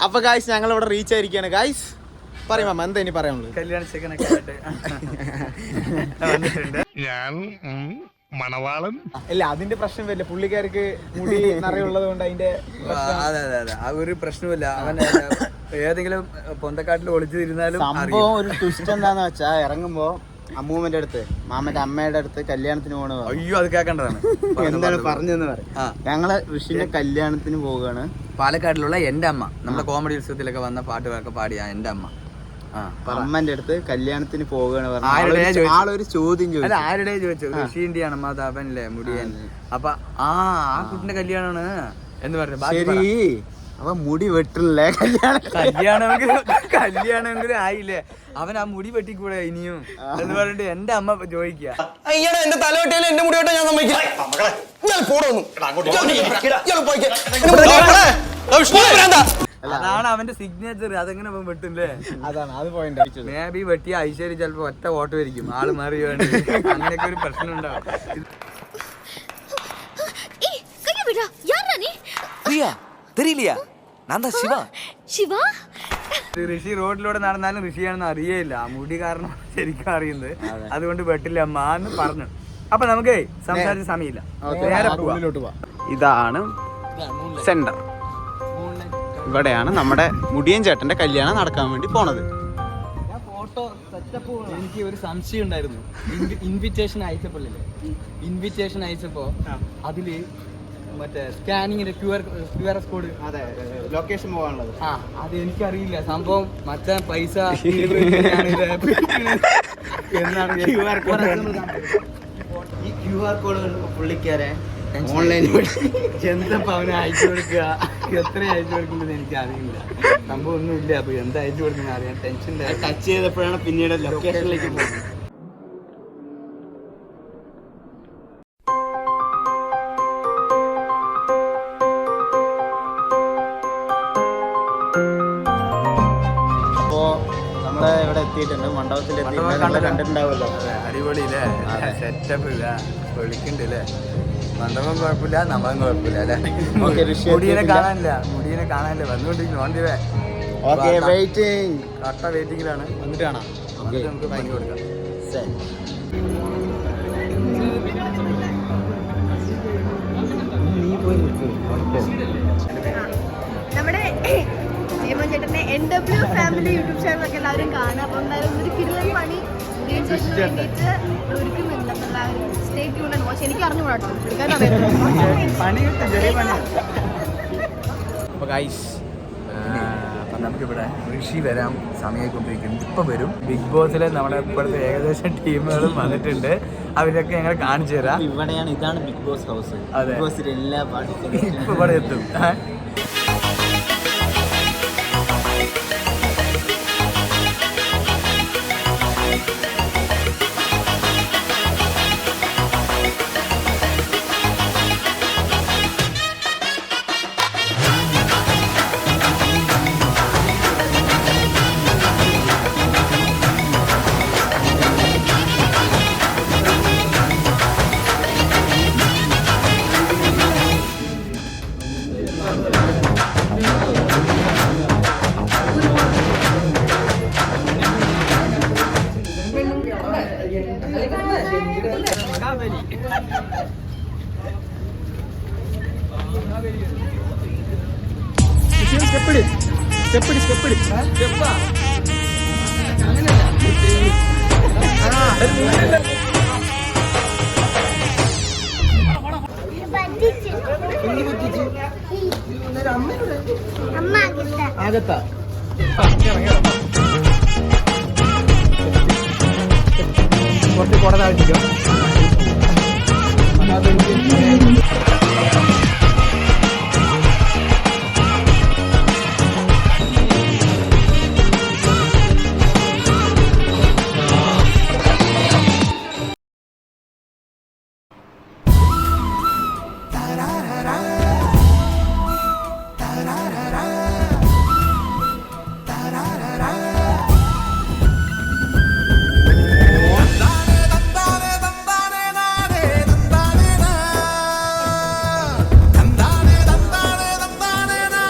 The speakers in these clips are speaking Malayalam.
അപ്പൊ ഗായ്സ് ഞങ്ങൾ ഇവിടെ റീച്ച് ആയിരിക്കാണ്. ഗായ്സ് പറയും മാമ എന്താ ഇനി പറയാനുള്ളത്? കല്യാണ ചെക്കനൊക്കെ ഞാൻ മണവാളൻ? അല്ല അതിന്റെ പ്രശ്നം വരില്ല പുള്ളിക്കാർക്ക് മുടി നിറയുള്ളത് കൊണ്ട് അതിന്റെ ആ, അതെ അതെ അതെ. ആ ഒരു പ്രശ്നമില്ല അവൻ ഏതെങ്കിലും പൊന്തക്കാട്ടിൽ ഒളിച്ചു തിരുന്നാലും സംഭവം ഒരു ട്വിസ്റ്റ് എന്താന്ന് വെച്ചാ ഇറങ്ങുമ്പോ അമ്മൂമ്മന്റെ അടുത്ത് മാമന്റെ അമ്മയുടെ അടുത്ത് കല്യാണത്തിന് പോണ അയ്യോ അത് കേൾക്കേണ്ടതാണ്. എന്താണ് പറഞ്ഞെന്ന് പറയും. ഞങ്ങൾ ഋഷിന്റെ കല്യാണത്തിന് പോവുകയാണ് പാലക്കാട്ടിലുള്ള എന്റെ അമ്മ നമ്മുടെ കോമഡി ഉത്സവത്തിലൊക്കെ വന്ന പാട്ടുകളൊക്കെ പാടിയ എന്റെ അമ്മ. അമ്മന്റെ അടുത്ത് കല്യാണത്തിന് പോവുകയാണ് പറഞ്ഞു ആളൊരു- ചോദ്യം അല്ല ചോദിച്ചു. ആരുടെ ചോദിച്ചു? ഋഷിന്റെയാണ് മാതാപനല്ലേ മുടിയൻ. അപ്പൊ ആ ആ കുട്ടിന്റെ കല്യാണമാണ് എന്ന് പറഞ്ഞു. ശരി. അവൻ മുടി വെട്ടില്ലേ കല്യാണം കല്യാണമെങ്കിലും കല്യാണമെങ്കിലും ആയില്ലേ? അവൻ ആ മുടി വെട്ടിക്കൂടെ ഇനിയും എന്ന് പറഞ്ഞിട്ട് എന്റെ അമ്മ ചോദിക്കുക അയ്യടാ എന്റെ തലവെട്ടിയാലും എന്റെ മുടി വെട്ടാൻ ഞാൻ സമ്മതിക്കില്ല. അതാണ് അവന്റെ സിഗ്നേച്ചർ അതെങ്ങനെ വെട്ടില്ലേ അതാണ് അത് പോയിന്റ് മേ ബി വെട്ടിയ ഐശ്വര്യം ചിലപ്പോ ഒറ്റ ഓട്ടോ ആയിരിക്കും ആൾ മാറി വേണ്ടി അങ്ങനെയൊക്കെ ഒരു പ്രശ്നം ഉണ്ടാവും. ശിവ. ശിവ? ഋഷി റോഡിലൂടെ നടന്നാലും ഋഷിയാണെന്ന് അറിയേയില്ല. മുടി കാരണം ശരിക്കും അറിയുന്നത്. അതുകൊണ്ട് വെട്ടില്ല അമ്മന്ന് പറഞ്ഞു. അപ്പൊ നമുക്ക് സംസാരിച്ച സമയമില്ല. നേരെ ഇതാണ് സെന്റർ ഇവിടെയാണ് നമ്മുടെ മുടിയൻ ചേട്ടന്റെ കല്യാണം നടക്കാൻ വേണ്ടി പോണത്. എനിക്ക് ഒരു സംശയം ഉണ്ടായിരുന്നു. ഇൻവിറ്റേഷൻ അയച്ചപ്പോഴല്ലേ? ഇൻവിറ്റേഷൻ അയച്ചപ്പോ അതിൽ മറ്റേ സ്കാനിങ്ങിന്റെ Q R Q R S code അതെ ലൊക്കേഷൻ പോകാനുള്ളത് ആ അത് എനിക്കറിയില്ല. സംഭവം മറ്റേ പൈസ എന്നാണ് ക്യു ആർ കോഡ് ഈ ക്യു ആർ കോഡ് പുള്ളിക്കാരെ ഓൺലൈനിൽ എന്തപ്പോ അവന് അയച്ചു കൊടുക്കുക? എത്ര അയച്ചു കൊടുക്കുന്നത് എനിക്ക് അറിയില്ല. സംഭവം ഒന്നും ഇല്ല അപ്പൊ എന്താ അയച്ചു കൊടുക്കുന്നത് അറിയാൻ ടെൻഷൻ ടച്ച് ചെയ്തപ്പോഴാണ് പിന്നീട് ലൊക്കേഷനിലേക്ക് പോകുന്നത്. ഇവിടെ എത്തിയിട്ടുണ്ട്. മണ്ഡപത്തിൽ കണ്ടിട്ടുണ്ടാവുമല്ലോ. അടിപൊളിയില്ലേ? സെറ്റപ്പ് ഇല്ല. മണ്ഡപം കുഴപ്പമില്ല നമ്മളും കുഴപ്പമില്ല അല്ലേ? മുടിയനെ കാണാനില്ല മുടിയനെ കാണാനില്ല. വന്നുകൊണ്ടിരിക്കുന്നു ഓണ്ടിവേ ഓക്കെ വെയിറ്റിംഗ് കട്ട വെയിറ്റിംഗിലാണ് വന്നിട്ട് കാണാം. നമുക്ക് ഭയങ്കര കൊടുക്കാം. നീ പോയി നമ്മുടെ ജയമോൻ ചേട്ടന്റെ എൻ ഡബ്ല്യു ഫാമിലി യൂട്യൂബ് ചാനലൊക്കെ എല്ലാവരും കാണാം. അപ്പം എന്തായാലും ഒരു കിരുവൻ പണി. ചേട്ടന് വേണ്ടിയിട്ട് ഒരുക്കുന്നുണ്ട് എല്ലാവരും സ്റ്റേ ട്യൂൺ പക്ഷെ എനിക്ക് അറിഞ്ഞുകൂടാ കേട്ടോ. എടുക്കാൻ അറിയാം. നമുക്കിവിടെ ഋഷി വരാൻ സമയമായിക്കൊണ്ടിരിക്കുന്നു ഇപ്പം വരും. ബിഗ് ബോസിലെ നമ്മുടെ ഇപ്പോഴത്തെ ഏകദേശം ടീമുകളും വന്നിട്ടുണ്ട്. അവരൊക്കെ ഞങ്ങൾ കാണിച്ചു തരാം. ഇവിടെയാണ് ഇതാണ് ബിഗ് ബോസ് ഹൗസ് അതെ. ബിഗ് ബോസിൽ എല്ലാ പാട്ടും ഇപ്പൊ ഇവിടെ എത്തും. ഏ? ആകത്താ കുറച്ച് താഴ്ത്തിക്കോ.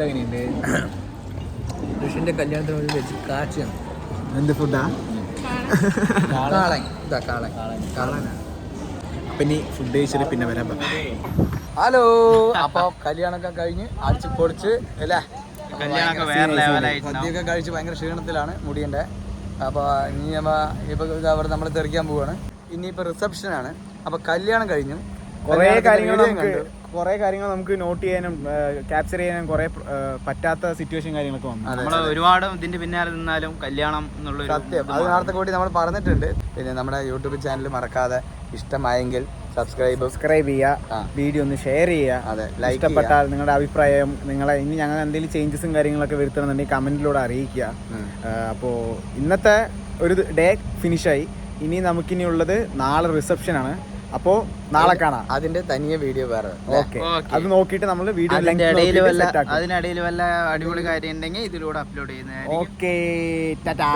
ഫുഡ് എങ്ങനെയുണ്ട്? ഋഷിന്റെ കല്യാണത്തിന് വേണ്ടി വെച്ച് കാച്ചിയാണ് എന്ത് ഫുഡാ? കാളൻ. ഇതാ കാളൻ. കാളനാണ് അപ്പം ഇനി ഫുഡ് കഴിച്ചിട്ട് പിന്നെ വരാൻ ഹലോ. അപ്പൊ കല്യാണമൊക്കെ കഴിഞ്ഞ് അടിച്ച് പൊളിച്ച് അല്ലേ? സദ്യയൊക്കെ കഴിച്ച് ഭയങ്കര ക്ഷീണത്തിലാണ് മുടിയന്റെ. അപ്പൊ ഇനി നമ്മ ഇപ്പൊ അവിടെ നമ്മൾ തെറിക്കാൻ പോവാണ്. ഇനിയിപ്പോ റിസപ്ഷൻ ആണ്. അപ്പൊ കല്യാണം കഴിഞ്ഞു. കുറേ കാര്യങ്ങൾ. കുറേ കാര്യങ്ങൾ നമുക്ക് നോട്ട് ചെയ്യാനും ക്യാപ്ചർ ചെയ്യാനും കുറേ പറ്റാത്ത സിറ്റുവേഷൻ കാര്യങ്ങളൊക്കെ വന്നു. നമ്മൾ ഒരുപാട് ഇതിന്റെ പിന്നാലെ നിന്നാലും കല്യാണം എന്നുള്ള സത്യം. അത് നേരത്തെ കൂടി നമ്മൾ പറഞ്ഞിട്ടുണ്ട്. പിന്നെ നമ്മുടെ യൂട്യൂബ് ചാനൽ മറക്കാതെ ഇഷ്ടമായെങ്കിൽ സബ്സ്ക്രൈബ് സബ്സ്ക്രൈബ് ചെയ്യുക വീഡിയോ ഒന്ന് ഷെയർ ചെയ്യുക. അതെ ലൈക്ക് ഇഷ്ടപ്പെട്ടാൽ നിങ്ങളുടെ അഭിപ്രായം നിങ്ങളെ ഇനി ഞങ്ങൾ എന്തെങ്കിലും ചേഞ്ചസും കാര്യങ്ങളൊക്കെ വരുത്തണമെന്നുണ്ടെങ്കിൽ കമന്റിലൂടെ അറിയിക്കുക. അപ്പോൾ ഇന്നത്തെ ഒരു ഡേ ഫിനിഷായി ഇനി നമുക്കിനിയുള്ളത് നാളെ റിസപ്ഷൻ ആണ് അപ്പോൾ നാളെ കാണാം. അതിന്റെ തനിയെ വീഡിയോ വേറെ. ഓക്കെ അത് നോക്കിയിട്ട് നമ്മൾ വീഡിയോ അതിനിടയിൽ വല്ല അടിപൊളി കാര്യം ഉണ്ടെങ്കിൽ ഇതിലൂടെ അപ്ലോഡ് ചെയ്യുന്നത് ഓക്കെ ടാറ്റാ